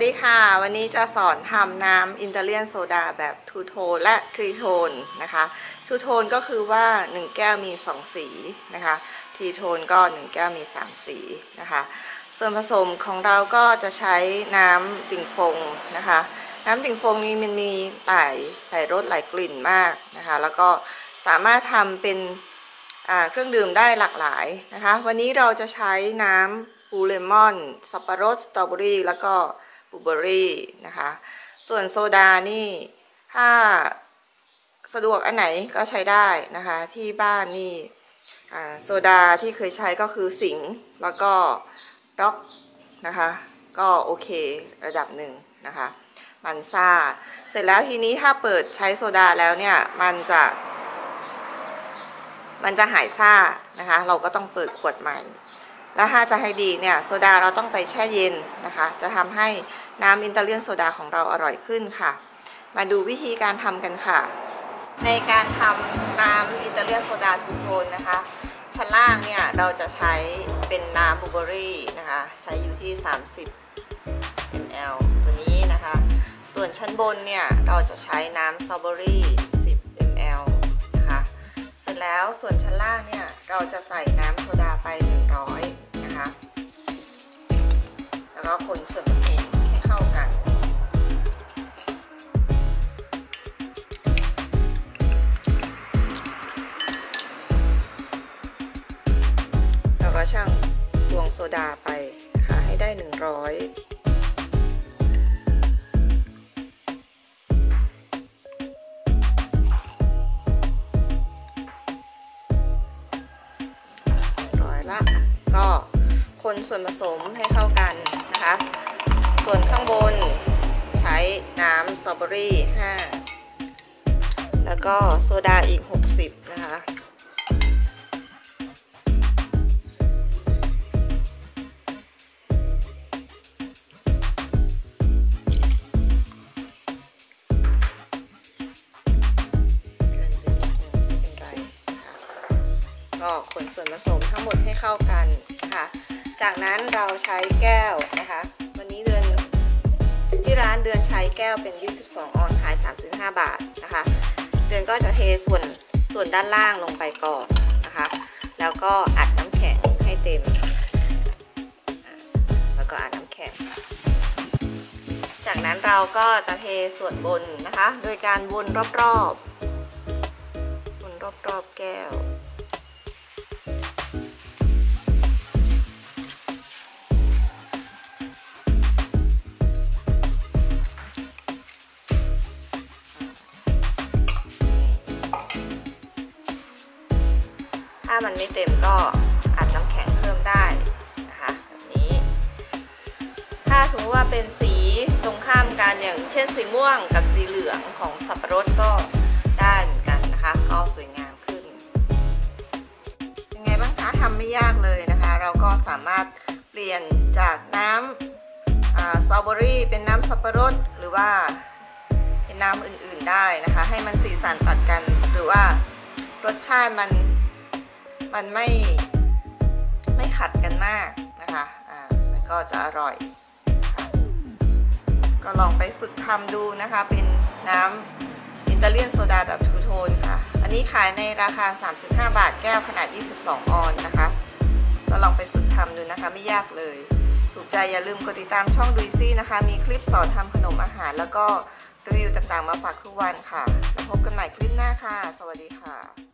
วัสดีค่ะ วันนี้จะสอนทำน้ำอินเตอร์เลียนโซดาแบบทูโทนและทรีโทนนะคะทูโทนก็คือว่า 1 แก้วมี 2 สีนะคะทรีโทนก็ 1 แก้วมี 3 สีนะคะ ส่วนผสมของเราก็จะใช้น้ำติ่งฟงนะคะ น้ำติ่งฟงนี้มันมีหลายหลายรสหลายกลิ่นมากนะคะ แล้วก็สามารถทำเป็นเครื่องดื่มได้หลากหลายนะคะ วันนี้เราจะใช้น้ำบูเลมอน สับปะรด สตรอเบอรี่ แล้วก็ บลูเบอรี่นะคะ ส่วนโซดานี่ ถ้าสะดวกอันไหนก็ใช้ได้นะคะ ที่บ้านนี่โซดาที่เคยใช้ก็คือสิงแล้วก็ร็อกนะคะ ก็โอเคระดับหนึ่งนะคะ มันซ่า เสร็จแล้วทีนี้ถ้าเปิดใช้โซดาแล้วเนี่ย มันจะ มันจะหายซ่านะคะ เราก็ต้องเปิดขวดใหม่ แล้วถ้าจะให้ดีเนี่ยโซดาเราต้องไปแช่เย็นนะคะ จะทำให้น้ำอินเตอร์เลียนโซดาของเราอร่อยขึ้นค่ะ มาดูวิธีการทำกันค่ะ ในการทำน้ำอินเตอร์เลียนโซดาทูโทนนะคะ ชั้นล่างเนี่ยเราจะใช้เป็นน้ำบลูเบอรี่นะคะ ใช้อยู่ที่ 30 ml ตัวนี้นะคะ ส่วนชั้นบนเนี่ยเราจะใช้น้ำสตรอเบอรี่10 ml นะคะ เสร็จแล้วส่วนชั้นล่างเนี่ยเราจะใส่น้ำโซดาไป 100 คะ แล้วก็คนส่วนผสมให้เข้ากันแล้วก็ช่างตวงโซดาไปนะคะให้ได้ 100 ส่วนผสมให้เข้ากันนะคะ ส่วนข้างบนใช้น้ำสตรอเบอรี่ 5 แล้วก็โซดาอีก 60 นะคะ ก็คนส่วนผสมทั้งหมดให้เข้ากันค่ะ จากนั้นเราใช้แก้วนะคะ วันนี้เดือนที่ร้านเดือนใช้แก้วเป็น 22 ออนขาย 35 บาทนะคะ เดือนก็จะเทส่วนส่วนด้านล่างลงไปก่อนนะคะ แล้วก็อัดน้ำแข็งให้เต็ม แล้วก็อัดน้ำแข็ง จากนั้นเราก็จะเทส่วนบนนะคะ โดยการวนรอบๆวนรอบๆแก้ว มันไม่เต็มก็อัดน้ำแข็งเพิ่มได้นะคะแบบนี้ ถ้าสมมติว่าเป็นสีตรงข้ามกันอย่างเช่นสีม่วงกับสีเหลืองของสับปะรดก็ได้เหมือนกันนะคะ ก็สวยงามขึ้นยังไงบ้างคะทำไม่ยากเลยนะคะ เราก็สามารถเปลี่ยนจากน้ำสตรอเบอรี่เป็นน้ำสับปะรดหรือว่าเป็นน้ำอื่นๆได้นะคะ ให้มันสีสันตัดกันหรือว่ารสชาติมัน มันไม่ไม่ขัดกันมากนะคะอ่ามันก็จะอร่อย ก็ลองไปฝึกทำดูนะคะ เป็นน้ำอิตาเลียนโซดาแบบทูโทนค่ะ อันนี้ขายในราคา 35 บาทแก้วขนาด 22 ออนนะคะ ก็ลองไปฝึกทำดูนะคะไม่ยากเลย ถูกใจอย่าลืมกดติดตามช่องดุยซี่นะคะ มีคลิปสอนทำขนมอาหารแล้วก็รีวิวต่างๆมาฝากทุกวันค่ะ แล้วพบกันใหม่คลิปหน้าค่ะ สวัสดีค่ะ